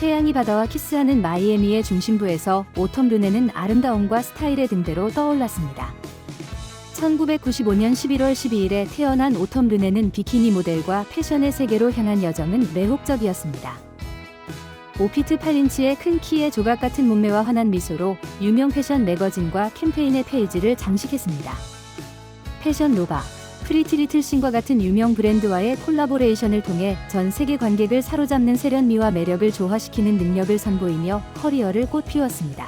태양이 바다와 키스하는 마이애미의 중심부에서 오텀 르네는 아름다움과 스타일의 등대로 떠올랐습니다. 1995년 11월 12일에 태어난 오텀 르네는 비키니 모델과 패션의 세계로 향한 여정은 매혹적이었습니다. 5피트 8인치의 큰 키에 조각 같은 몸매와 환한 미소로 유명 패션 매거진과 캠페인의 페이지를 장식했습니다. 패션 노바, 프리티리틀신과 같은 유명 브랜드와의 콜라보레이션을 통해 전 세계 관객을 사로잡는 세련미와 매력을 조화시키는 능력을 선보이며 커리어를 꽃피웠습니다.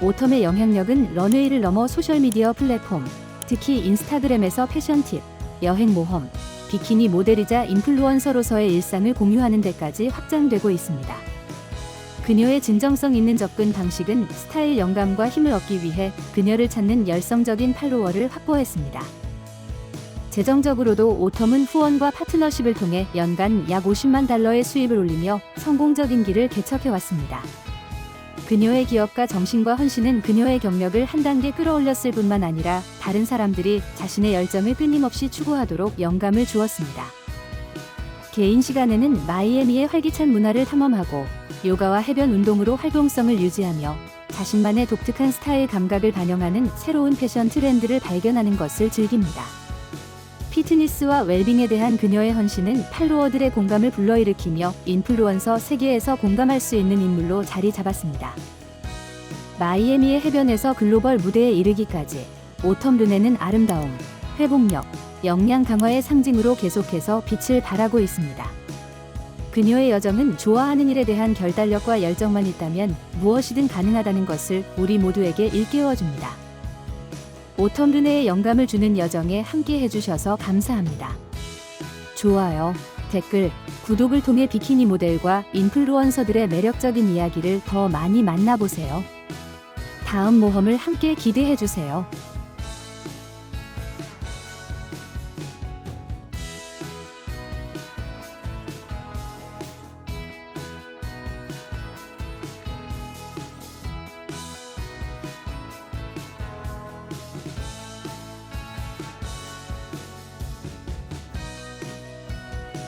오텀의 영향력은 런웨이를 넘어 소셜미디어 플랫폼, 특히 인스타그램에서 패션 팁, 여행 모험, 비키니 모델이자 인플루언서로서의 일상을 공유하는 데까지 확장되고 있습니다. 그녀의 진정성 있는 접근 방식은 스타일 영감과 힘을 얻기 위해 그녀를 찾는 열성적인 팔로워를 확보했습니다. 재정적으로도 오텀은 후원과 파트너십을 통해 연간 약 50만 달러의 수입을 올리며 성공적인 길을 개척해왔습니다. 그녀의 기업과 정신과 헌신은 그녀의 경력을 한 단계 끌어올렸을 뿐만 아니라 다른 사람들이 자신의 열정을 끊임없이 추구하도록 영감을 주었습니다. 개인 시간에는 마이애미의 활기찬 문화를 탐험하고 요가와 해변 운동으로 활동성을 유지하며 자신만의 독특한 스타일 감각을 반영하는 새로운 패션 트렌드를 발견하는 것을 즐깁니다. 피트니스와 웰빙에 대한 그녀의 헌신은 팔로워들의 공감을 불러일으키며 인플루언서 세계에서 공감할 수 있는 인물로 자리 잡았습니다. 마이애미의 해변에서 글로벌 무대에 이르기까지 오텀 르네는 아름다움, 회복력, 역량 강화의 상징으로 계속해서 빛을 발하고 있습니다. 그녀의 여정은 좋아하는 일에 대한 결단력과 열정만 있다면 무엇이든 가능하다는 것을 우리 모두에게 일깨워줍니다. 오텀 르네의 영감을 주는 여정에 함께 해주셔서 감사합니다. 좋아요, 댓글, 구독을 통해 비키니 모델과 인플루언서들의 매력적인 이야기를 더 많이 만나보세요. 다음 모험을 함께 기대해주세요.